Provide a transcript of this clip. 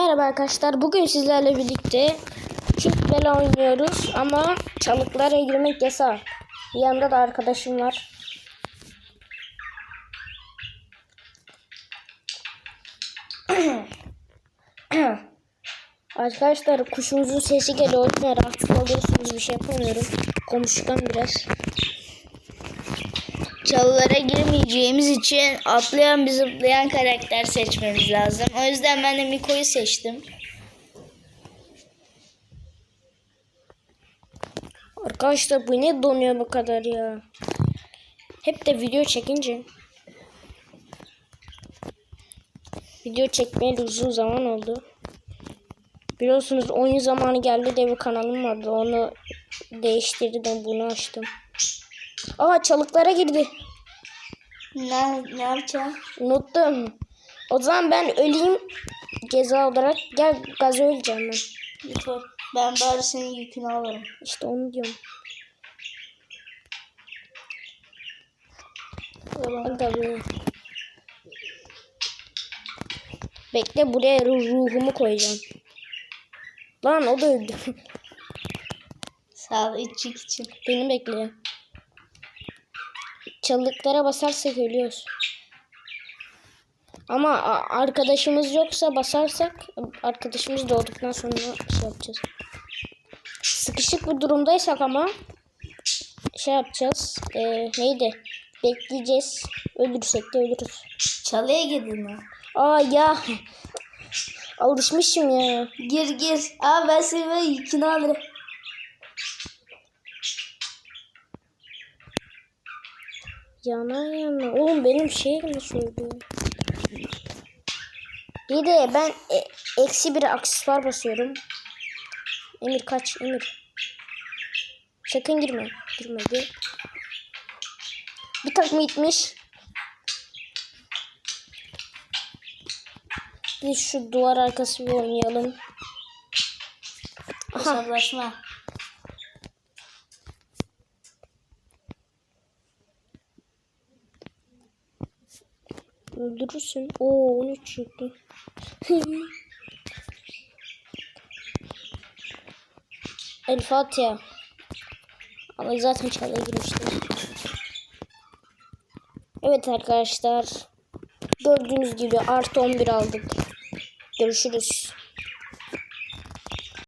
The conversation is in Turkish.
Merhaba arkadaşlar. Bugün sizlerle birlikte çift bela oynuyoruz ama çalıklara girmek yasak. Yanında da arkadaşım var. Arkadaşlar kuşumuzun sesi geliyor. O yüzden rahatsız oluyorsunuz. Bir şey yapamıyorum. Konuşkan biraz. Çalılara girmeyeceğimiz için atlayan bir zıplayan karakter seçmemiz lazım. O yüzden ben de Miko'yu seçtim. Arkadaşlar bu ne donuyor bu kadar ya. Hep de video çekince. Video çekmeyeli uzun zaman oldu. Biliyorsunuz oyun zamanı geldi diye bir kanalım vardı. Onu değiştirdim bunu açtım. Aa çalıklara girdi. Ne, ne yapacağım? Unuttum. O zaman ben öleyim ceza olarak. Gel gaz öleceğim ben. Miko, ben bari senin yükünü alırım. İşte onu diyorum. Tabii. Bekle buraya ruh- ruhumu koyacağım. Lan o da öldü. Sağ ol içik için. Beni bekle. Çalıklara basarsak ölüyoruz. Ama arkadaşımız yoksa basarsak arkadaşımız doğduktan sonra şey yapacağız. Sıkışık bir durumdaysak ama şey yapacağız. Ee, neydi? Bekleyeceğiz. Ölürsek de ölürüz. Çalıya girdin mi? Aa ya. Alışmışım ya. Gir gir. Aa ben böyle yükünü alırım. Yana yana. Oğlum benim şeyim mi söylüyor? Bir de ben e, eksi bir aksesuar basıyorum. Emir kaç Emir. Sakın girme. Girmedi. Bir takım gitmiş. Biz şu duvar arkası bir oynayalım. Hesaplaşma. Öldürürsün. Oo 13 çıktı. El Fatiha. Ama zaten çalıya girmiştim. Evet arkadaşlar. Gördüğünüz gibi artı 11 aldık. Görüşürüz.